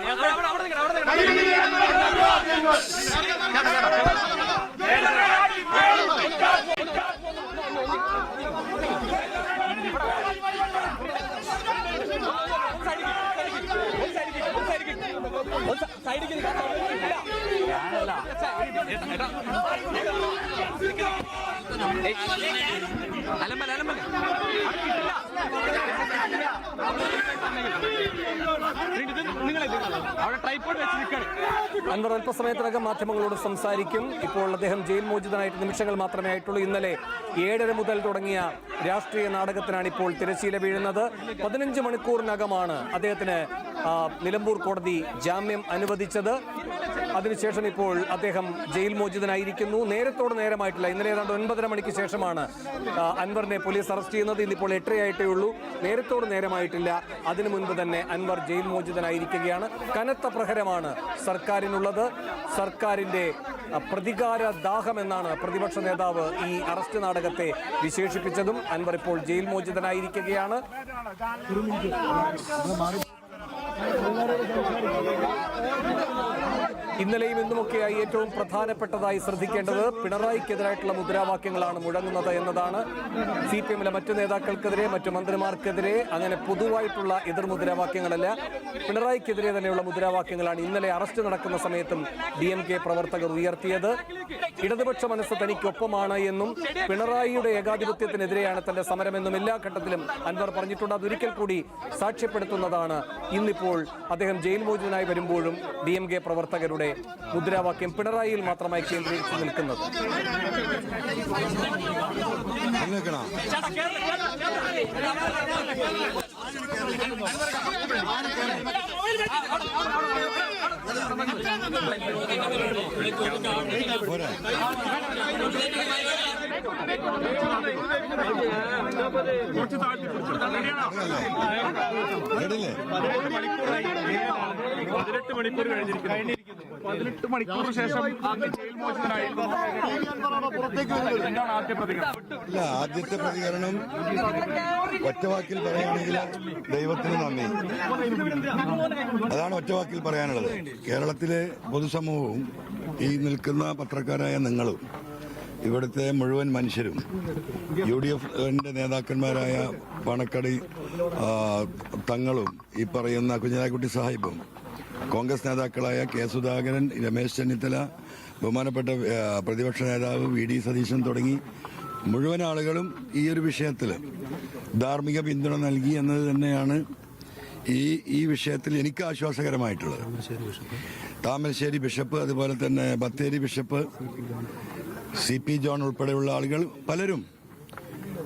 അലമ്പല അലമ്പല അവിടെ ട്രൈപ്പോഡ് വെച്ച് നിൽക്കണം അൻവർ അല്പസമയത്തിനകം മാധ്യമങ്ങളോട് സംസാരിക്കും. ഇപ്പോൾ അദ്ദേഹം ജയിൽ മോചിതനായിട്ട് നിമിഷങ്ങൾ മാത്രമേ ആയിട്ടുള്ളൂ. ഇന്നലെ ഏഴര മുതൽ തുടങ്ങിയ രാഷ്ട്രീയ നാടകത്തിനാണ് ഇപ്പോൾ തിരശ്ശീല വീഴുന്നത്. പതിനഞ്ച് മണിക്കൂറിനകമാണ് അദ്ദേഹത്തിന് നിലമ്പൂർ കോടതി ജാമ്യം അനുവദിച്ചത്. അതിനുശേഷം ഇപ്പോൾ അദ്ദേഹം ജയിൽ മോചിതനായിരിക്കുന്നു. നേരത്തോട് നേരമായിട്ടില്ല. ഇന്നലെ ഏതാണ്ട് ഒൻപതര മണിക്ക് ശേഷമാണ് അൻവറിനെ പോലീസ് അറസ്റ്റ് ചെയ്യുന്നത്. ഇന്നിപ്പോൾ എട്ടരയായിട്ടേ ഉള്ളൂ. നേരത്തോട് നേരമായിട്ടില്ല. അതിനു മുൻപ് തന്നെ അൻവർ ജയിൽ മോചിതനായിരിക്കുകയാണ്. കനത്ത പ്രഹരമാണ് സർക്കാരിനുള്ളത്. സർക്കാരിന്റെ പ്രതികാര ദാഹം എന്നാണ് പ്രതിപക്ഷ നേതാവ് ഈ അറസ്റ്റ് നാടകത്തെ വിശേഷിപ്പിച്ചതും അൻവർ ഇപ്പോൾ ജയിൽ മോചിതനായിരിക്കുകയാണ്. ഇന്നലെയും ഇന്നുമൊക്കെയായി ഏറ്റവും പ്രധാനപ്പെട്ടതായി ശ്രദ്ധിക്കേണ്ടത് പിണറായിക്കെതിരായിട്ടുള്ള മുദ്രാവാക്യങ്ങളാണ് മുഴങ്ങുന്നത് എന്നതാണ്. സി പി എമ്മിലെ മറ്റു നേതാക്കൾക്കെതിരെ മറ്റു മന്ത്രിമാർക്കെതിരെ അങ്ങനെ പൊതുവായിട്ടുള്ള എതിർ മുദ്രാവാക്യങ്ങളല്ല. പിണറായിക്കെതിരെ തന്നെയുള്ള മുദ്രാവാക്യങ്ങളാണ് ഇന്നലെ അറസ്റ്റ് നടക്കുന്ന സമയത്തും ഡി എം കെ പ്രവർത്തകർ ഉയർത്തിയത്. ഇടതുപക്ഷ മനസ്സ് തനിക്കൊപ്പമാണ് എന്നും പിണറായിയുടെ ഏകാധിപത്യത്തിനെതിരെയാണ് തന്റെ സമരമെന്നും എല്ലാ ഘട്ടത്തിലും അൻവർ പറഞ്ഞിട്ടുണ്ട്. അതൊരിക്കൽ കൂടി സാക്ഷ്യപ്പെടുത്തുന്നതാണ് ഇന്നിപ്പോൾ അദ്ദേഹം ജയിൽ മോചിതനായി വരുമ്പോഴും ഡി എം പ്രവർത്തകരുടെ മുദ്രാവാക്യം പിണറായിയിൽ മാത്രമായി കേന്ദ്രീകരിച്ച് നിൽക്കുന്നത്. പോരാ റെഡിയല്ലേ പതിനെട്ട് മണിക്കൂർ കഴിഞ്ഞിരിക്കുന്നു. പതിനെട്ട് മണിക്കൂറിന് ശേഷം ജയിൽ മോചിതനായിരുന്നു എന്താണ് ആദ്യ പ്രതികരണം? ഇല്ല ആദ്യത്തെ പ്രതികരണം ഒറ്റവാക്കിൽ പറയുകയാണെങ്കിൽ ദൈവത്തിന് നന്ദി. അതാണ് ഒറ്റവാക്കിൽ പറയാനുള്ളത്. കേരളത്തിലെ പൊതുസമൂഹവും ഈ നിൽക്കുന്ന പത്രക്കാരായ നിങ്ങളും ഇവിടുത്തെ മുഴുവൻ മനുഷ്യരും യു ഡി എഫിന്റെ നേതാക്കന്മാരായ പണക്കടി തങ്ങളും ഈ പറയുന്ന കുഞ്ഞനാക്കുട്ടി സാഹിബും കോൺഗ്രസ് നേതാക്കളായ കെ സുധാകരൻ രമേശ് ചെന്നിത്തല ബഹുമാനപ്പെട്ട പ്രതിപക്ഷ നേതാവ് വി ഡി സതീശൻ തുടങ്ങി മുഴുവൻ ആളുകളും ഈ ഒരു വിഷയത്തിൽ ധാർമ്മിക പിന്തുണ നൽകി എന്നത് തന്നെയാണ് ഈ ഈ വിഷയത്തിൽ എനിക്ക് ആശ്വാസകരമായിട്ടുള്ളത്. താമരശ്ശേരി ബിഷപ്പ് അതുപോലെ തന്നെ Bathery bishop C P John ഉൾപ്പെടെയുള്ള ആളുകൾ പലരും.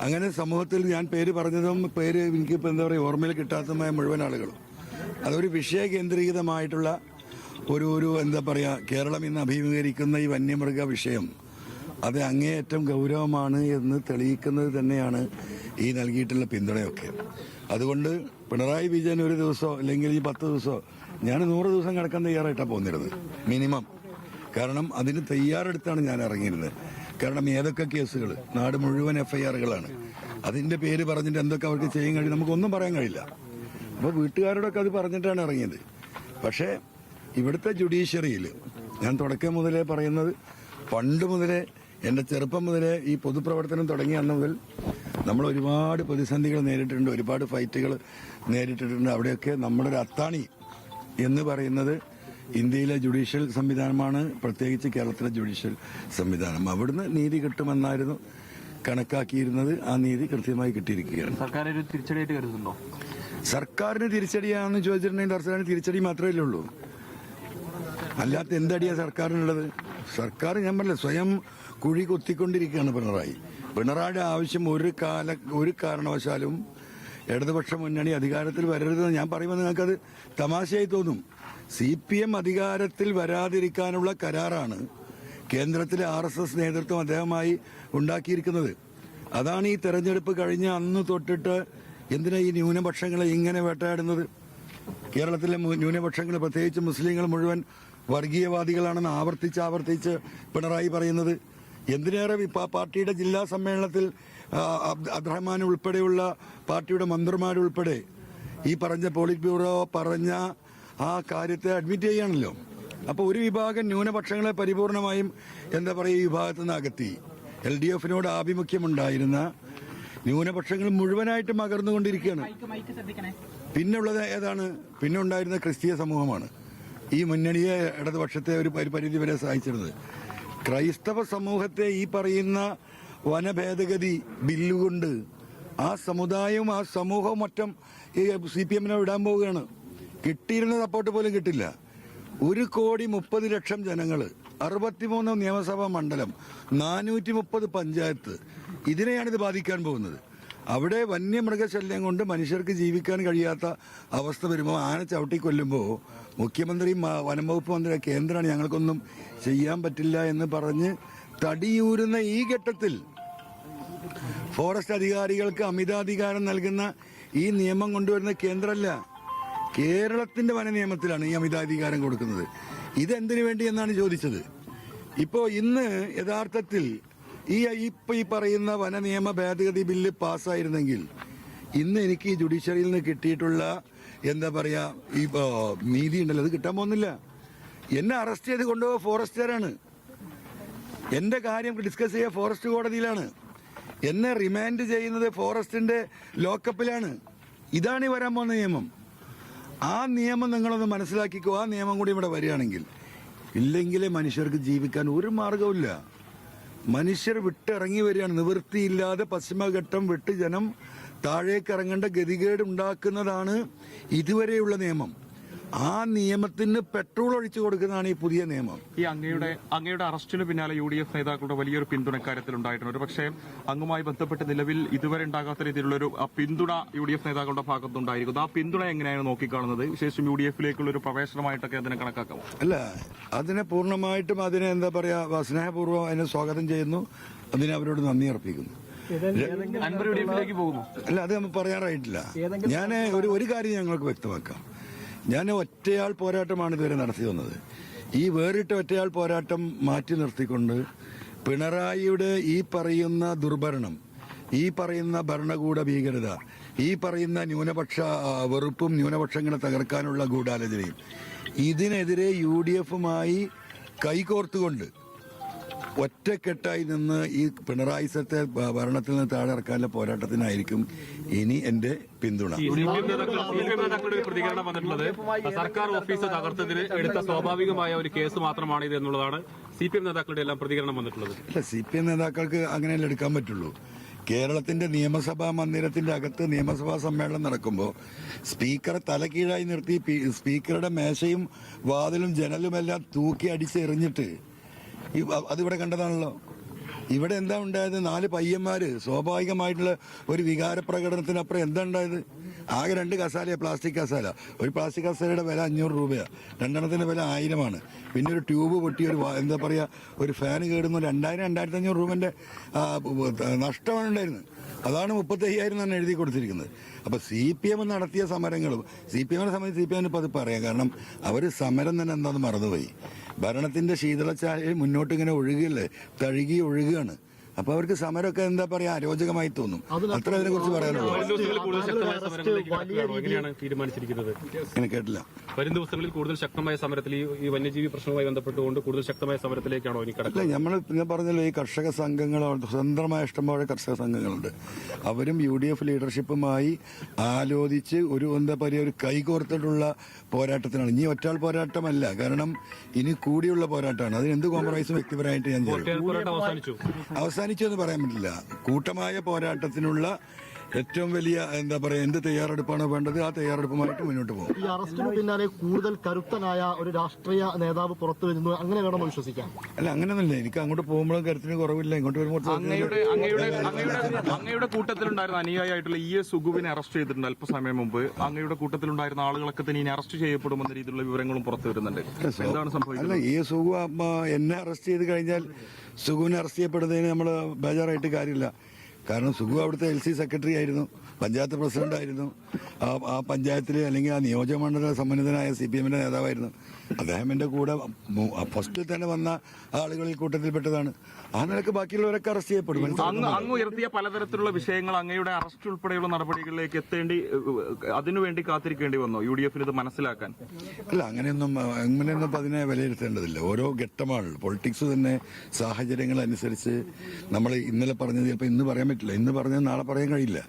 അങ്ങനെ സമൂഹത്തിൽ ഞാൻ പേര് പറഞ്ഞതും പേര് എനിക്കിപ്പോൾ എന്താ പറയുക ഓർമ്മയിൽ കിട്ടാത്തതുമായ മുഴുവൻ ആളുകളും അതൊരു വിഷയ കേന്ദ്രീകൃതമായിട്ടുള്ള ഒരു ഒരു എന്താ പറയുക കേരളം ഇന്ന് അഭിമുഖീകരിക്കുന്ന ഈ വന്യമൃഗ വിഷയം. അത് അങ്ങേയറ്റം ഗൗരവമാണ് എന്ന് തെളിയിക്കുന്നത് തന്നെയാണ് ഈ നൽകിയിട്ടുള്ള പിന്തുണയൊക്കെ. അതുകൊണ്ട് പിണറായി വിജയൻ ഒരു ദിവസമോ അല്ലെങ്കിൽ ഈ പത്ത് ദിവസമോ ഞാൻ നൂറ് ദിവസം കിടക്കാൻ തയ്യാറായിട്ടാണ് പോകുന്നിരുന്നത് മിനിമം. കാരണം അതിന് തയ്യാറെടുത്താണ് ഞാൻ ഇറങ്ങിയിരുന്നത്. കാരണം ഏതൊക്കെ കേസുകൾ? നാട് മുഴുവൻ എഫ്ഐആറുകളാണ്. അതിന്റെ പേര് പറഞ്ഞിട്ട് എന്തൊക്കെ അവർക്ക് ചെയ്യാൻ കഴിയും നമുക്കൊന്നും പറയാൻ കഴിയില്ല. അപ്പോൾ വീട്ടുകാരോടൊക്കെ അത് പറഞ്ഞിട്ടാണ് ഇറങ്ങിയത്. പക്ഷേ ഇവിടുത്തെ ജുഡീഷ്യറിയിൽ ഞാൻ തുടക്കം മുതലേ പറയുന്നത് പണ്ട് മുതലേ എന്റെ ചെറുപ്പം മുതലേ ഈ പൊതുപ്രവർത്തനം തുടങ്ങിയ അന്ന് മുതൽ നമ്മൾ ഒരുപാട് പ്രതിസന്ധികൾ നേരിട്ടിട്ടുണ്ട് ഒരുപാട് ഫൈറ്റുകൾ നേരിട്ടിട്ടുണ്ട്. അവിടെയൊക്കെ നമ്മുടെ ഒരു അത്താണി എന്ന് പറയുന്നത് ഇന്ത്യയിലെ ജുഡീഷ്യൽ സംവിധാനമാണ് പ്രത്യേകിച്ച് കേരളത്തിലെ ജുഡീഷ്യൽ സംവിധാനം. അവിടുന്ന് നീതി കിട്ടുമെന്നായിരുന്നു കണക്കാക്കിയിരുന്നത്. ആ നീതി കൃത്യമായി കിട്ടിയിരിക്കുകയാണ്. സർക്കാർ ഒരു തിരിച്ചടിയായിട്ട് കരുതുന്നുണ്ടോ? സർക്കാരിന് തിരിച്ചടിയാണെന്ന് ചോദിച്ചിട്ടുണ്ടെങ്കിൽ സർക്കാരിന് തിരിച്ചടി മാത്രമേ ഉള്ളൂ. അല്ലാത്ത എന്തടിയാ സർക്കാരിനുള്ളത്? സർക്കാർ ഞാൻ പറഞ്ഞില്ല സ്വയം കുഴി കൊത്തിക്കൊണ്ടിരിക്കുകയാണ് പിണറായി. പിണറായിയുടെ ആവശ്യം ഒരു കാല ഒരു കാരണവശാലും ഇടതുപക്ഷ മുന്നണി അധികാരത്തിൽ വരരുതെന്ന് ഞാൻ പറയുമ്പോൾ നിങ്ങൾക്കത് തമാശയായി തോന്നും. സി പി എം അധികാരത്തിൽ വരാതിരിക്കാനുള്ള കരാറാണ് കേന്ദ്രത്തിലെ ആർ എസ് എസ് നേതൃത്വം അദ്ദേഹമായി ഉണ്ടാക്കിയിരിക്കുന്നത്. അതാണ് ഈ തെരഞ്ഞെടുപ്പ് കഴിഞ്ഞ അന്ന് തൊട്ടിട്ട് എന്തിനാ ഈ ന്യൂനപക്ഷങ്ങളെ ഇങ്ങനെ വേട്ടയാടുന്നത്? കേരളത്തിലെ ന്യൂനപക്ഷങ്ങൾ പ്രത്യേകിച്ച് മുസ്ലിങ്ങൾ മുഴുവൻ വർഗീയവാദികളാണെന്ന് ആവർത്തിച്ച് ആവർത്തിച്ച് പിണറായി പറയുന്നത്. എന്തിനേറെ പാർട്ടിയുടെ ജില്ലാ സമ്മേളനത്തിൽ അബ്ദുറഹ്മാൻ ഉൾപ്പെടെയുള്ള പാർട്ടിയുടെ മന്ത്രിമാരുൾപ്പെടെ ഈ പറഞ്ഞ പോളിറ്റ് ബ്യൂറോ പറഞ്ഞ ആ കാര്യത്തെ അഡ്മിറ്റ് ചെയ്യാണല്ലോ അപ്പോൾ ഒരു വിഭാഗം ന്യൂനപക്ഷങ്ങളെ പരിപൂർണമായും എന്താ പറയുക ഈ വിഭാഗത്തു നിന്ന് അകത്തി എൽ ഡി എഫിനോട് ആഭിമുഖ്യമുണ്ടായിരുന്ന ന്യൂനപക്ഷങ്ങൾ മുഴുവനായിട്ടും അകർന്നുകൊണ്ടിരിക്കുകയാണ്. പിന്നുള്ളത് ഏതാണ്? പിന്നെ ഉണ്ടായിരുന്ന ക്രിസ്തീയ സമൂഹമാണ്. ഈ മുന്നണിയെ ഇടതുപക്ഷത്തെ ഒരു പരിപരിധി പരിധി വരെ സഹായിച്ചിരുന്നത്. ക്രൈസ്തവ സമൂഹത്തെ ഈ പറയുന്ന വനഭേദഗതി ബില്ലുകൊണ്ട് ആ സമുദായവും ആ സമൂഹവും മറ്റും ഈ സി പി എമ്മിനെ വിടാൻ പോവുകയാണ്. കിട്ടിയിരുന്ന സപ്പോർട്ട് പോലും കിട്ടില്ല. ഒരു കോടി മുപ്പത് ലക്ഷം ജനങ്ങൾ അറുപത്തിമൂന്ന് നിയമസഭാ മണ്ഡലം നാനൂറ്റി മുപ്പത് പഞ്ചായത്ത് ഇതിനെയാണ് ഇത് ബാധിക്കാൻ പോകുന്നത്. അവിടെ വന്യമൃഗശല്യം കൊണ്ട് മനുഷ്യർക്ക് ജീവിക്കാൻ കഴിയാത്ത അവസ്ഥ വരുമ്പോൾ ആന ചവിട്ടി കൊല്ലുമ്പോൾ മുഖ്യമന്ത്രിയും വനം വകുപ്പ് മന്ത്രി കേന്ദ്രമാണ് ഞങ്ങൾക്കൊന്നും ചെയ്യാൻ പറ്റില്ല എന്ന് പറഞ്ഞ് തടിയൂരുന്ന ഈ ഘട്ടത്തിൽ ഫോറസ്റ്റ് അധികാരികൾക്ക് അമിതാധികാരം നൽകുന്ന ഈ നിയമം കൊണ്ടുവരുന്ന കേന്ദ്രമല്ല കേരളത്തിന്റെ വന നിയമത്തിലാണ് ഈ അമിതാധികാരം കൊടുക്കുന്നത്. ഇതെന്തിനു വേണ്ടി എന്നാണ് ചോദിച്ചത്? ഇപ്പോ ഇന്ന് യഥാർത്ഥത്തിൽ ഈ ഇപ്പൊ ഈ പറയുന്ന വന നിയമ ഭേദഗതി ബില്ല് പാസ്സായിരുന്നെങ്കിൽ ഇന്ന് എനിക്ക് ഈ ജുഡീഷ്യറിയിൽ നിന്ന് കിട്ടിയിട്ടുള്ള എന്താ പറയാ ഈ നീതി ഉണ്ടല്ലോ അത് കിട്ടാൻ പോകുന്നില്ല. എന്നെ അറസ്റ്റ് ചെയ്ത് കൊണ്ടുപോകുക ഫോറസ്റ്റുകാരാണ്. എന്റെ കാര്യം ഡിസ്കസ് ചെയ്യുക ഫോറസ്റ്റ് കോടതിയിലാണ്. എന്നെ റിമാൻഡ് ചെയ്യുന്നത് ഫോറസ്റ്റിന്റെ ലോക്കപ്പിലാണ്. ഇതാണ് ഈ വരാൻ പോകുന്ന നിയമം. ആ നിയമം നിങ്ങളൊന്ന് മനസ്സിലാക്കിക്കോ. ആ നിയമം കൂടി ഇവിടെ വരികയാണെങ്കിൽ ഇല്ലെങ്കിലേ മനുഷ്യർക്ക് ജീവിക്കാൻ ഒരു മാർഗവുമില്ല മനുഷ്യർ വിട്ടിറങ്ങി വരികയാണ്. നിവൃത്തിയില്ലാതെ പശ്ചിമഘട്ടം വിട്ട് ജനം താഴേക്ക് ഇറങ്ങേണ്ട ഗതികേട് ഉണ്ടാക്കുന്നതാണ് ഇതുവരെയുള്ള നിയമം. ആ നിയമത്തിന് പെട്രോൾ ഒഴിച്ചു കൊടുക്കുന്നതാണ് ഈ പുതിയ നിയമം. ഈ അങ്ങയുടെ അങ്ങയുടെ അറസ്റ്റിന് പിന്നാലെ യു ഡി എഫ് നേതാക്കളുടെ വലിയൊരു പിന്തുണ കാര്യത്തിൽ ഉണ്ടായിട്ടുണ്ട്. പക്ഷേ അങ്ങുമായി ബന്ധപ്പെട്ട് നിലവിൽ ഇതുവരെ ഉണ്ടാകാത്ത രീതിയിലുള്ള ഒരു പിന്തുണ യു ഡി എഫ് നേതാക്കളുടെ ഭാഗത്തുണ്ടായിരിക്കുന്നു. ആ പിന്തുണ എങ്ങനെയാണ് നോക്കിക്കാണുന്നത്? വിശേഷം യു ഡി എഫിലേക്കുള്ള ഒരു പ്രവേശനമായിട്ടൊക്കെ അതിനെ കണക്കാക്കാം അല്ല അതിനെ പൂർണമായിട്ടും അതിനെ എന്താ പറയാ സ്നേഹപൂർവം അതിനെ സ്വാഗതം ചെയ്യുന്നു. അതിനെ അവരോട് നന്ദി അർപ്പിക്കുന്നു. അല്ല അത് നമ്മൾ പറയാറായിട്ടില്ല. ഞാൻ ഒരു ഒരു കാര്യം ഞങ്ങൾക്ക് വ്യക്തമാക്കാം. ഞാൻ ഒറ്റയാൾ പോരാട്ടമാണ് ഇതുവരെ നടത്തി വന്നത്. ഈ വേറിട്ട ഒറ്റയാൾ പോരാട്ടം മാറ്റി നിർത്തിക്കൊണ്ട് പിണറായിയുടെ ഈ പറയുന്ന ദുർഭരണം ഈ പറയുന്ന ഭരണകൂട ഭീകരത ഈ പറയുന്ന ന്യൂനപക്ഷ വെറുപ്പും ന്യൂനപക്ഷങ്ങളെ തകർക്കാനുള്ള ഗൂഢാലോചനയും ഇതിനെതിരെ യു ഡി എഫുമായി കൈകോർത്തുകൊണ്ട് ഒറ്റക്കെട്ടായി നിന്ന് ഈ പിണറായി സത്തെ ഭരണത്തിൽ നിന്ന് താഴെ ഇറക്കാനുള്ള പോരാട്ടത്തിനായിരിക്കും ഇനി എന്റെ പിന്തുണ. പ്രതികരണം വന്നിട്ടുള്ളത് സർക്കാർ ഓഫീസ് തകർത്തതിന് എടുത്ത സ്വാഭാവികമായ ഒരു കേസ് മാത്രമാണ് ഇത് എന്നുള്ളതാണ് സി പി എം നേതാക്കളുടെ എല്ലാം പ്രതികരണം വന്നിട്ടുള്ളത്. അല്ല സി പി എം നേതാക്കൾക്ക് അങ്ങനെയല്ലേ എടുക്കാൻ പറ്റുള്ളൂ? കേരളത്തിന്റെ നിയമസഭാ മന്ദിരത്തിന്റെ അകത്ത് നിയമസഭാ സമ്മേളനം നടക്കുമ്പോൾ സ്പീക്കറെ തലകീഴായി നിർത്തി സ്പീക്കറുടെ മേശയും വാതിലും ജനലുമെല്ലാം തൂക്കി അടിച്ചെറിഞ്ഞിട്ട് അതിവിടെ കണ്ടതാണല്ലോ. ഇവിടെ എന്താ ഉണ്ടായത്? നാല് പയ്യന്മാര് സ്വാഭാവികമായിട്ടുള്ള ഒരു വികാര പ്രകടനത്തിനപ്പുറം എന്താ ഉണ്ടായത്? ആകെ രണ്ട് കസാലയാണ് പ്ലാസ്റ്റിക് കസാല. ഒരു പ്ലാസ്റ്റിക് കസാലയുടെ വില അഞ്ഞൂറ് രൂപയാണ് രണ്ടെണ്ണത്തിന്റെ വില ആയിരമാണ്. പിന്നെ ഒരു ട്യൂബ് പൊട്ടി ഒരു എന്താ പറയുക ഒരു ഫാൻ കേടുന്നു രണ്ടായിരം രണ്ടായിരത്തി അഞ്ഞൂറ് രൂപന്റെ ആ, നഷ്ടമാണ് ഉണ്ടായിരുന്നത്. അതാണ് മുപ്പത്തി അയ്യായിരം തന്നെ എഴുതി കൊടുത്തിരിക്കുന്നത്. അപ്പൊ സി പി എം നടത്തിയ സമരങ്ങളും സി പി എമ്മിനെ സംബന്ധിച്ച് സി പി എമ്മിന് അത് പറയാം. കാരണം അവർ സമരം തന്നെ എന്താന്ന് മറന്നുപോയി. ഭരണത്തിന്റെ ശീതളച്ചായ മുന്നോട്ട് ഇങ്ങനെ ഒഴുകിയല്ലേ? തഴുകി ഒഴുകുകയാണ് അപ്പൊ അവർക്ക് സമരമൊക്കെ എന്താ പറയാ അരോചകമായി തോന്നും അത്ര അതിനെ കുറിച്ച് പറയാനുള്ളൂ കേട്ടില്ല വരും ദിവസങ്ങളിൽ കൂടുതൽ ശക്തമായ സമരത്തിൽ ഈ- വന്യജീവി പ്രശ്നവുമായി ബന്ധപ്പെട്ടുകൊണ്ട് കൂടുതൽ ശക്തമായ സമരത്തിലേക്കാണോ അല്ല നമ്മൾ ഞാൻ പറഞ്ഞല്ലോ ഈ കർഷക സംഘങ്ങളുണ്ട് സ്വതന്ത്രമായ ഇഷ്ടംപോലെ കർഷക സംഘങ്ങളുണ്ട് അവരും യു ഡി എഫ് ലീഡർഷിപ്പുമായി ആലോചിച്ച് ഒരു എന്താ പറയുക ഒരു കൈകോർത്തിട്ടുള്ള പോരാട്ടത്തിനാണ് ഇനി ഒറ്റാൾ പോരാട്ടമല്ല കാരണം ഇനി കൂടിയുള്ള പോരാട്ടമാണ് അതിന് എന്ത് കോംപ്രമൈസും വ്യക്തിപരമായിട്ട് ഞാൻ ചെയ്യും പോരാട്ടം അവസാനിച്ചു അവസാനിച്ചു എന്ന് പറയാൻ പറ്റില്ല. കൂട്ടമായ പോരാട്ടത്തിനുള്ള ഏറ്റവും വലിയ എന്താ പറയാ എന്ത് തയ്യാറെടുപ്പാണ് വേണ്ടത് ആ തയ്യാറെടുപ്പുമായിട്ട് മുന്നോട്ട് പോകും. ഈ അറസ്റ്റിന് പിന്നാലെ കൂടുതൽ കരുത്തനായ ഒരു രാഷ്ട്രീയ നേതാവ് പുറത്തു വരുന്നു. അങ്ങനെ വേണം വിശ്വസിക്കാം? അല്ല അങ്ങനെയൊന്നുമില്ല. എനിക്ക് അങ്ങോട്ട് പോകുമ്പോഴും കരുത്തിന് കുറവില്ല. ഇങ്ങോട്ട് വരുമ്പോൾ അങ്ങയുടെ അങ്ങയുടെ കൂട്ടത്തിലുണ്ടായിരുന്ന അനുയായിട്ടുള്ള ഇ എസ് സുഗുവിനെ അറസ്റ്റ് ചെയ്തിട്ടുണ്ട് അല്പസമയം മുമ്പ്. അങ്ങയുടെ കൂട്ടത്തിലുണ്ടായിരുന്ന ആളുകളൊക്കെ തന്നെ ഇനി അറസ്റ്റ് ചെയ്യപ്പെടുമെന്ന രീതിയിലുള്ള വിവരങ്ങളും പുറത്തു വരുന്നുണ്ട്. എന്താണ് സംഭവിക്കുന്നത് അല്ല ഈ എസ് സുഗു എന്നെ അറസ്റ്റ് ചെയ്ത് കഴിഞ്ഞാൽ സുഖുവിനെ അറസ്റ്റ് ചെയ്യപ്പെടുന്നതിന് നമ്മൾ ബേജാറായിട്ട് കാര്യമില്ല. കാരണം സുഖു അവിടുത്തെ എൽ സി സെക്രട്ടറി ആയിരുന്നു പഞ്ചായത്ത് പ്രസിഡന്റ് ആയിരുന്നു. ആ പഞ്ചായത്തിൽ അല്ലെങ്കിൽ ആ നിയോജകമണ്ഡല സമന്വിതനായ സി പി എമ്മിന്റെ നേതാവായിരുന്നു. അദ്ദേഹം എന്റെ കൂടെ ഫസ്റ്റിൽ തന്നെ വന്ന ആളുകളിൽ കൂട്ടത്തിൽപ്പെട്ടതാണ്. ആ നിലയ്ക്ക് ബാക്കിയുള്ളവരൊക്കെ അറസ്റ്റ് ചെയ്യപ്പെടും. അങ്ങ്? അങ്ങ് ഉയർത്തിയ പലതരത്തിലുള്ള വിഷയങ്ങൾ അങ്ങയുടെ അറസ്റ്റ് ഉൾപ്പെടെയുള്ള നടപടികളിലേക്ക് എത്തേണ്ടി അതിനുവേണ്ടി കാത്തിരിക്കേണ്ടി വന്നോ? യു ഡി എഫിന് ഇത് മനസ്സിലാക്കാൻ. അല്ല അങ്ങനെയൊന്നും അങ്ങനെയൊന്നും ഇപ്പം അതിനെ വിലയിരുത്തേണ്ടതില്ല. ഓരോ ഘട്ടമാണ്. പൊളിറ്റിക്സ് തന്നെ സാഹചര്യങ്ങൾ അനുസരിച്ച് നമ്മൾ ഇന്നലെ പറഞ്ഞത് ചിലപ്പോൾ ഇന്ന് പറയാൻ പറ്റില്ല. ഇന്ന് പറഞ്ഞത് നാളെ പറയാൻ കഴിയില്ല.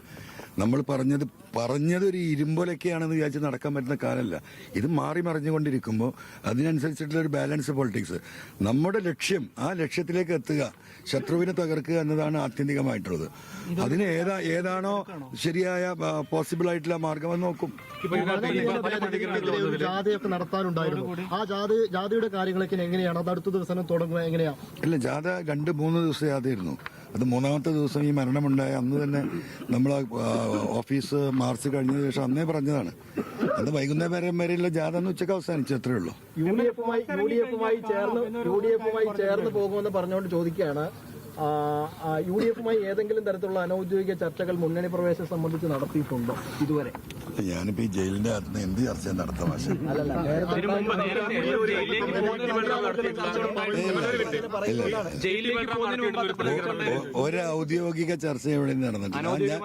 നമ്മൾ പറഞ്ഞത് പറഞ്ഞത് ഒരു ഇരുമ്പൊലൊക്കെയാണെന്ന് വിചാരിച്ച് നടക്കാൻ പറ്റുന്ന കാലമല്ല. ഇത് മാറി മറിഞ്ഞുകൊണ്ടിരിക്കുമ്പോൾ അതിനനുസരിച്ചിട്ടുള്ള ഒരു ബാലൻസ് പൊളിറ്റിക്സ് നമ്മുടെ ലക്ഷ്യം ആ ലക്ഷ്യത്തിലേക്ക് എത്തുക ശത്രുവിനെ തകർക്കുക എന്നതാണ് ആത്യന്തികമായിട്ടുള്ളത്. അതിന് ഏതാ ഏതാണോ ശരിയായ പോസിബിൾ ആയിട്ടുള്ള മാർഗമെന്ന് നോക്കും. ഇതിനെതിരെ ഒരു ജാഥയൊക്കെ നടത്താനുണ്ടായിരുന്നു. ആ ജാഥ ജാഥയുടെ കാര്യങ്ങളൊക്കെ എങ്ങനെയാണ്? അത് അടുത്ത ദിവസം തുടങ്ങുക എങ്ങനെയാ? ഇല്ല ജാഥ രണ്ട് മൂന്ന് ദിവസം ജാഥയായിരുന്നു. അത് മൂന്നാമത്തെ ദിവസം ഈ മരണമുണ്ടായ അന്ന് തന്നെ നമ്മൾ ഓഫീസ് മാർച്ച് കഴിഞ്ഞ ശേഷം അന്നേ പറഞ്ഞതാണ്. അത് വൈകുന്നേരം വരെയുള്ള ജാഥ എന്ന് ഉച്ചയ്ക്ക് അവസാനിച്ചു അത്രേ ഉള്ളൂ. യു ഡി എഫുമായി യു ഡി എഫുമായി ചേർന്ന് യു ഡി എഫുമായി ചേർന്ന് പോകുമെന്ന് പറഞ്ഞുകൊണ്ട് ചോദിക്കുകയാണ്. യു ഡി എഫുമായി ഏതെങ്കിലും തരത്തിലുള്ള അനൌദ്യോഗിക ചർച്ചകൾ മുന്നണി പ്രവേശനം സംബന്ധിച്ച് നടത്തിയിട്ടുണ്ടോ ഇതുവരെ? ഞാനിപ്പോ ഈ ജയിലിന്റെ അകത്ത് എന്ത് ചർച്ച നടത്താം പക്ഷേ ഒരു ഒരു ഔദ്യോഗിക ചർച്ച എവിടെ നടന്നിട്ടില്ല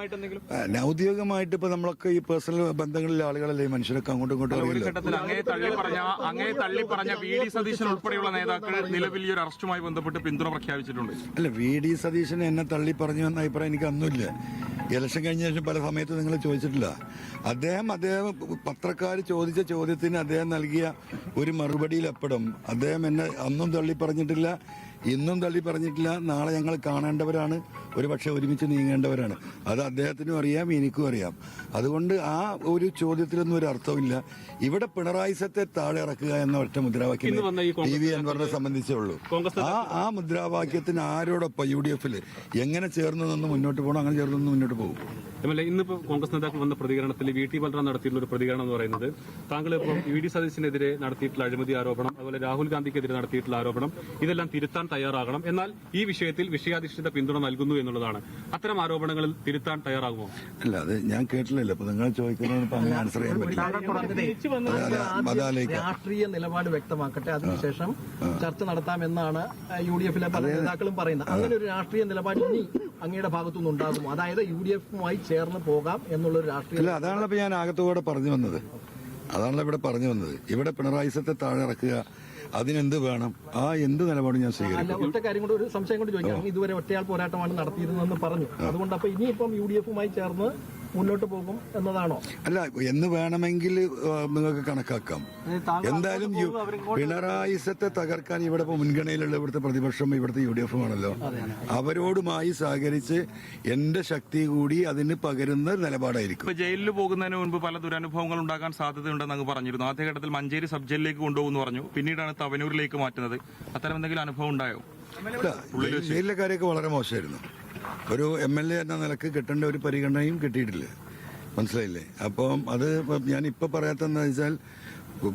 ഔദ്യോഗികമായിട്ട് ഇപ്പൊ നമ്മളൊക്കെ ഈ പേഴ്സണൽ ബന്ധങ്ങളിലെ ആളുകളല്ലേ ഈ മനുഷ്യരൊക്കെ അങ്ങോട്ടും ഇങ്ങോട്ടും ഒരു അറിയില്ല ഘട്ടത്തിൽ അങ്ങേ തള്ളി പറഞ്ഞ അങ്ങേ തള്ളി പറഞ്ഞ വി ഡി സതീശൻ ഉൾപ്പെടെയുള്ള നേതാക്കൾ നിലവിൽ ഈ ഒരു അറസ്റ്റുമായി ബന്ധപ്പെട്ട് പിന്തുണ പ്രഖ്യാപിച്ചിട്ടുണ്ട്. അല്ല വി ഡി സതീശൻ എന്നെ തള്ളി പറഞ്ഞു എന്ന അഭിപ്രായം എനിക്ക് അന്നുമില്ല. ഇലക്ഷൻ കഴിഞ്ഞ ശേഷം പല സമയത്ത് നിങ്ങൾ ചോദിച്ചിട്ടില്ല. അദ്ദേഹം അദ്ദേഹം പത്രക്കാർ ചോദിച്ച ചോദ്യത്തിന് അദ്ദേഹം നൽകിയ ഒരു മറുപടിയിൽ എപ്പോഴും അദ്ദേഹം എന്നെ അന്നും തള്ളി പറഞ്ഞിട്ടില്ല. ഇന്നും തള്ളി പറഞ്ഞിട്ടില്ല നാളെ ഞങ്ങൾ കാണേണ്ടവരാണ്. ഒരു പക്ഷേ ഒരുമിച്ച് നീങ്ങേണ്ടവരാണ്. അത് അദ്ദേഹത്തിനും അറിയാം എനിക്കും അറിയാം. അതുകൊണ്ട് ആ ഒരു ചോദ്യത്തിലൊന്നും ഒരു അർത്ഥമില്ല ഇവിടെ പിണറായി സത്തെ താഴെ ഇറക്കുക എന്ന ഒറ്റ മുദ്രാവാക്യം ടി വി അൻവറിനെ സംബന്ധിച്ചേ ഉള്ളൂ ആ ആ മുദ്രാവാക്യത്തിന് ആരോടൊപ്പം യു ഡി എഫിൽ എങ്ങനെ ചേർന്ന് നിന്ന് മുന്നോട്ട് പോകണം അങ്ങനെ ചേർന്ന് നിന്ന് മുന്നോട്ട് പോകും? ഇന്നിപ്പോ കോൺഗ്രസ് നേതാക്കൾ വന്ന പ്രതികരണത്തിൽ വി ടി ബൽറാം നടത്തിയിട്ടുള്ള ഒരു പ്രതികരണം എന്ന് പറയുന്നത് താങ്കൾ ഇപ്പോൾ വി ഡി സതീശിനെതിരെ നടത്തിയിട്ടുള്ള അഴിമതി ആരോപണം അതുപോലെ രാഹുൽ ഗാന്ധിക്കെതിരെ നടത്തിയിട്ടുള്ള ആരോപണം ഇതെല്ലാം തിരുത്താൻ തയ്യാറാകണം. എന്നാൽ ഈ വിഷയത്തിൽ വിഷയാധിഷ്ഠിത പിന്തുണ നൽകുന്നു എന്നുള്ളതാണ്. അത്തരം ആരോപണങ്ങളിൽ തിരുത്താൻ തയ്യാറാകുമോ? അല്ല അത് ഞാൻ കേട്ടില്ലല്ലോ. അപ്പൊ നിങ്ങൾ ചോദിക്കുന്നതിന് ആൻസർ ചെയ്യാൻ പറ്റില്ല. രാഷ്ട്രീയ നിലപാട് വ്യക്തമാക്കട്ടെ. അതിനുശേഷം ചർച്ച നടത്താമെന്നാണ് യു ഡി എഫിലെ പല നേതാക്കളും പറയുന്നത്. അങ്ങനെ ഒരു രാഷ്ട്രീയ നിലപാട് ഇനി അങ്ങയുടെ ഭാഗത്തുനിന്ന് ഉണ്ടാകുമോ? അതായത് യു ഡി എഫുമായി ചേർന്ന് പോകാം എന്നുള്ള ഒരു രാഷ്ട്രീയ അല്ല അതാണല്ലോ ഇപ്പൊ ഞാൻ ആകത്തുകൂടെ പറഞ്ഞു വന്നത്. അതാണല്ലോ ഇവിടെ പറഞ്ഞു വന്നത്. ഇവിടെ പിണറായി സത്തെ താഴെ ഇറക്കുക അതിനെന്ത് വേണം? ആ എന്ത് നിലപാടും ഞാൻ സ്വീകരിക്കും. അല്ല ഒറ്റ കാര്യം കൊണ്ട് ഒരു സംശയം കൊണ്ട് ചോദിക്കാം. ഇതുവരെ ഒറ്റയാൾ പോരാട്ടമാണ് നടത്തിയിരുന്നതെന്ന് പറഞ്ഞു. അതുകൊണ്ട് അപ്പൊ ഇനിയിപ്പം യു ഡി എഫുമായി ചേർന്ന് മുന്നോട്ട് പോകും എന്നതാണോ? അല്ല എന്ന് വേണമെങ്കിൽ നിങ്ങൾക്ക് കണക്കാക്കാം. എന്തായാലും പിണറായി സത്തെ തകർക്കാൻ ഇവിടെ ഇപ്പൊ മുൻഗണനയിലുള്ള ഇവിടുത്തെ പ്രതിപക്ഷം ഇവിടുത്തെ യു ഡി എഫും ആണല്ലോ അവരോടുമായി സഹകരിച്ച് എന്റെ ശക്തി കൂടി അതിന് പകരുന്ന നിലപാടായിരിക്കും. ജയിലിൽ പോകുന്നതിന് മുൻപ് പല ദുരനുഭവങ്ങൾ ഉണ്ടാകാൻ സാധ്യതയുണ്ടെന്ന് അങ്ങ് പറഞ്ഞിരുന്നു. ആദ്യഘട്ടത്തിൽ മഞ്ചേരി സബ് ജയിലിലേക്ക് കൊണ്ടുപോകുന്നു പറഞ്ഞു. പിന്നീടാണ് തവനൂരിലേക്ക് മാറ്റുന്നത്. അത്തരം എന്തെങ്കിലും അനുഭവം ഉണ്ടായോ? ജയിലിലെ കാര്യമൊക്കെ വളരെ മോശമായിരുന്നു. ഒരു എം എൽ എ എന്ന നിലയ്ക്ക് കിട്ടേണ്ട ഒരു പരിഗണനയും കിട്ടിയിട്ടില്ല. മനസ്സിലായില്ലേ? അപ്പം അത് ഞാൻ ഇപ്പൊ പറയാത്തെന്ന് വെച്ചാൽ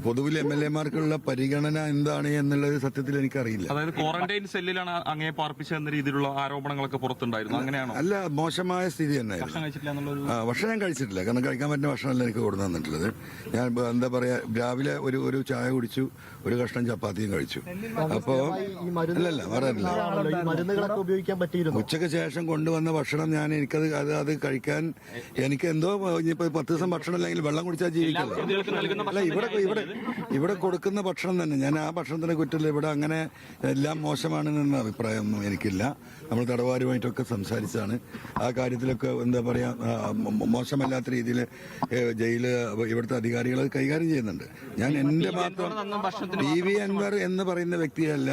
പൊതുവിൽ എം എൽ എമാർക്കുള്ള പരിഗണന എന്താണ് എന്നുള്ളത് സത്യത്തിൽ എനിക്കറിയില്ല. അതായത് ക്വാറന്റൈൻ സെല്ലിലാണ് അങ്ങേ പാർപ്പിച്ചെന്ന രീതിയിലുള്ള ആരോപണങ്ങളൊക്കെ പുറത്തുണ്ടായിരുന്നു. അങ്ങനെയാണോ? അല്ല മോശമായ സ്ഥിതി തന്നെ ഭക്ഷണം കഴിച്ചിട്ടില്ല എന്നുള്ളൊരു ആ, ഭക്ഷണം ഞാൻ കഴിച്ചിട്ടില്ല. കാരണം കഴിക്കാൻ പറ്റുന്ന ഭക്ഷണമല്ല എനിക്ക് കൊടുത്തു തന്നിട്ടുള്ളത്. ഞാൻ ഇപ്പൊ എന്താ പറയാ രാവിലെ ഒരു ഒരു ചായ കുടിച്ചു ഒരു കഷ്ണം ചപ്പാത്തിയും കഴിച്ചു. അപ്പോ അല്ലല്ല പറയാനില്ല. ആണല്ലോ ഈ മരുന്നുകളൊക്കെ ഉപയോഗിക്കാൻ പറ്റിയിരുന്നു? ഉച്ചയ്ക്ക് ശേഷം കൊണ്ടുവന്ന ഭക്ഷണം ഞാൻ എനിക്കത് അത് അത് കഴിക്കാൻ എനിക്ക് എന്തോ ഇനിയിപ്പോ പത്ത് ദിവസം ഭക്ഷണം അല്ലെങ്കിൽ വെള്ളം കുടിച്ചാൽ ജീവിക്കല്ലോ? അല്ല ഇവിടെ ഇവിടെ ഇവിടെ കൊടുക്കുന്ന ഭക്ഷണം തന്നെ. ഞാൻ ആ ഭക്ഷണത്തിനെ കുറ്റല്ല. ഇവിടെ അങ്ങനെ എല്ലാം മോശമാണെന്ന അഭിപ്രായമൊന്നും എനിക്കില്ല. നമ്മൾ തടവാരുമായിട്ടൊക്കെ സംസാരിച്ചാണ് ആ കാര്യത്തിലൊക്കെ എന്താ പറയാ മോശമല്ലാത്ത രീതിയിൽ ജയിൽ ഇവിടുത്തെ അധികാരികൾ കൈകാര്യം ചെയ്യുന്നുണ്ട്. ഞാൻ എന്റെ മാത്രം ടി വി അൻവർ എന്ന് പറയുന്ന വ്യക്തിയല്ല.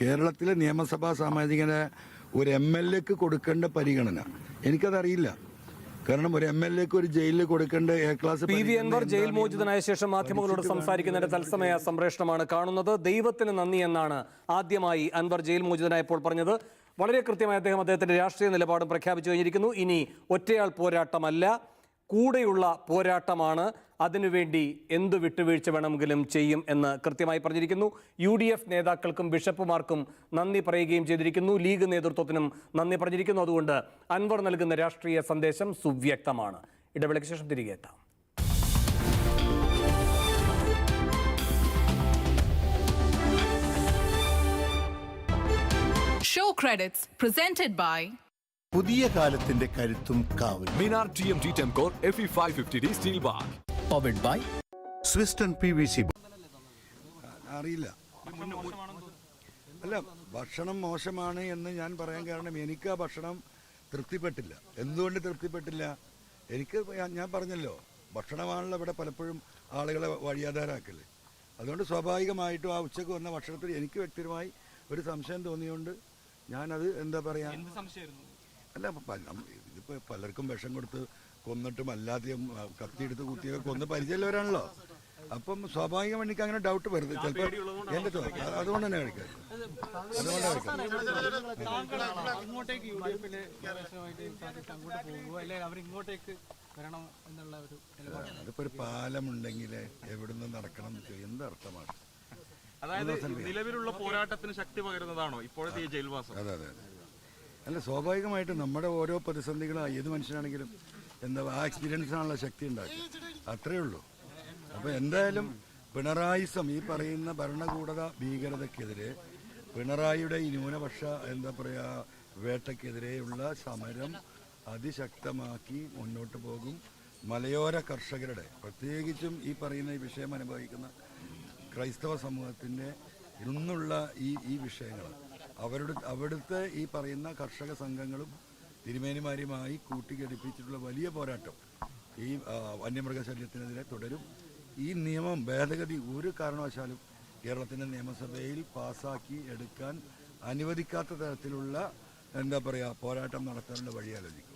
കേരളത്തിലെ നിയമസഭാ സാമാജികനെ ഒരു എം എൽ എക്ക് കൊടുക്കേണ്ട പരിഗണന. എനിക്കതറിയില്ല. കാരണം ഒരു എം എൽ എക്ക് ഒരു ജയിലിൽ കൊടുക്കേണ്ട A class P V Anvar jail മോചിതനായ ശേഷം മാധ്യമങ്ങളോട് സംസാരിക്കുന്നതിന്റെ തത്സമയ സംപ്രേഷണമാണ് കാണുന്നത്. ദൈവത്തിന് നന്ദി എന്നാണ് ആദ്യമായി അൻവർ ജയിൽ മോചിതനായപ്പോൾ പറഞ്ഞത്. വളരെ കൃത്യമായി അദ്ദേഹം അദ്ദേഹത്തിന്റെ രാഷ്ട്രീയ നിലപാടും പ്രഖ്യാപിച്ചു കഴിഞ്ഞിരിക്കുന്നു. ഇനി ഒറ്റയാൾ പോരാട്ടമല്ല. കൂടെയുള്ള പോരാട്ടമാണ്. അതിനുവേണ്ടി എന്തു വിട്ടുവീഴ്ച വേണമെങ്കിലും ചെയ്യും എന്ന് കൃത്യമായി പറഞ്ഞിരിക്കുന്നു. യു ഡി എഫ് നേതാക്കൾക്കും ബിഷപ്പുമാർക്കും നന്ദി പറയുകയും ചെയ്തിരിക്കുന്നു. ലീഗ് നേതൃത്വത്തിനും നന്ദി പറഞ്ഞിരിക്കുന്നു. അതുകൊണ്ട് അൻവർ നൽകുന്ന രാഷ്ട്രീയ സന്ദേശം സുവ്യക്തമാണ്. ഇടവേളയ്ക്ക് ശേഷം തിരികെ എത്താം. Show credits presented by പുതിയ കാലത്തിന്റെ കരുത്തും കാവലും. Minar TMT Temcor FE 550D Steel Bar. Powered by Swiston P V C അറിയില്ല. അല്ല ഭക്ഷണം മോശമാണ് എന്ന് ഞാൻ പറയാൻ കാരണം എനിക്ക് ആ ഭക്ഷണം തൃപ്തിപ്പെട്ടില്ല. എന്തുകൊണ്ട് തൃപ്തിപ്പെട്ടില്ല? എനിക്ക് ഞാൻ- പറഞ്ഞല്ലോ ഭക്ഷണമാണല്ലോ ഇവിടെ പലപ്പോഴും ആളുകളെ വഴിയാധാരാക്കൽ അതുകൊണ്ട് സ്വാഭാവികമായിട്ടും ആ ഉച്ചയ്ക്ക് വന്ന ഭക്ഷണത്തിൽ എനിക്ക് വ്യക്തിപരമായി ഒരു സംശയം തോന്നിയുകൊണ്ട് ഞാനത് എന്താ പറയാ അല്ല ഇതിപ്പോ പലർക്കും വിഷം കൊടുത്ത് കൊന്നിട്ടും അല്ലാതെയും കത്തിയെടുത്ത് കുത്തിയൊക്കെ കൊന്ന് പരിചയമുള്ളവരാണല്ലോ. അപ്പം സ്വാഭാവികമായി എനിക്ക് അങ്ങനെ ഡൗട്ട് വരുന്നത്. ചിലപ്പോൾ എന്റെ തോ- അതുകൊണ്ട് തന്നെ കഴിക്കാം അതുകൊണ്ടാണ് കഴിക്കാം അങ്ങോട്ടേക്ക് യു ഡി അങ്ങോട്ട് പോകുമോ അല്ലെങ്കിൽ അവർ ഇങ്ങോട്ടേക്ക് വരണം എന്നുള്ള ഒരു നിലപാട് അതിപ്പോ ഒരു പാലമുണ്ടെങ്കിൽ എവിടുന്ന് നടക്കണം എന്ത് അർത്ഥമാണ്? അതായത് നിലവിലുള്ള പോരാട്ടത്തിന് ശക്തി പകരുന്നതാണോ ഇപ്പോഴത്തെ ഈ ജയിൽവാസം? അതെ അതെ അതെ. അല്ല സ്വാഭാവികമായിട്ട് നമ്മുടെ ഓരോ പ്രതിസന്ധികളും ഏത് മനുഷ്യനാണെങ്കിലും എന്താ ആ എക്സ്പീരിയൻസ് ആണല്ലോ ശക്തി ഉണ്ടാക്കുക. അത്രയേ ഉള്ളൂ. അപ്പൊ എന്തായാലും പിണറായിസം ഈ പറയുന്ന ഭരണകൂടത ഭീകരതക്കെതിരെ പിണറായിയുടെ ഈ ന്യൂനപക്ഷ എന്താ പറയാ വേട്ടക്കെതിരെയുള്ള സമരം അതിശക്തമാക്കി മുന്നോട്ട് പോകും. മലയോര കർഷകരുടെ പ്രത്യേകിച്ചും ഈ പറയുന്ന ഈ വിഷയം അനുഭവിക്കുന്ന ക്രൈസ്തവ സമൂഹത്തിന്റെ ഇന്നുള്ള ഈ ഈ വിഷയങ്ങൾ. അവരുടെ അവിടുത്തെ ഈ പറയുന്ന കർഷക സംഘങ്ങളും തിരുമേനിമാരുമായി കൂട്ടിക്കെടുപ്പിച്ചിട്ടുള്ള വലിയ പോരാട്ടം ഈ വന്യമൃഗശല്യത്തിനെതിരെ തുടരും. ഈ നിയമം ഭേദഗതി ഒരു കാരണവശാലും കേരളത്തിന്റെ നിയമസഭയിൽ പാസാക്കി എടുക്കാൻ അനുവദിക്കാത്ത തരത്തിലുള്ള എന്താ പറയുക പോരാട്ടം നടത്താനുള്ള വഴി ആലോചിക്കും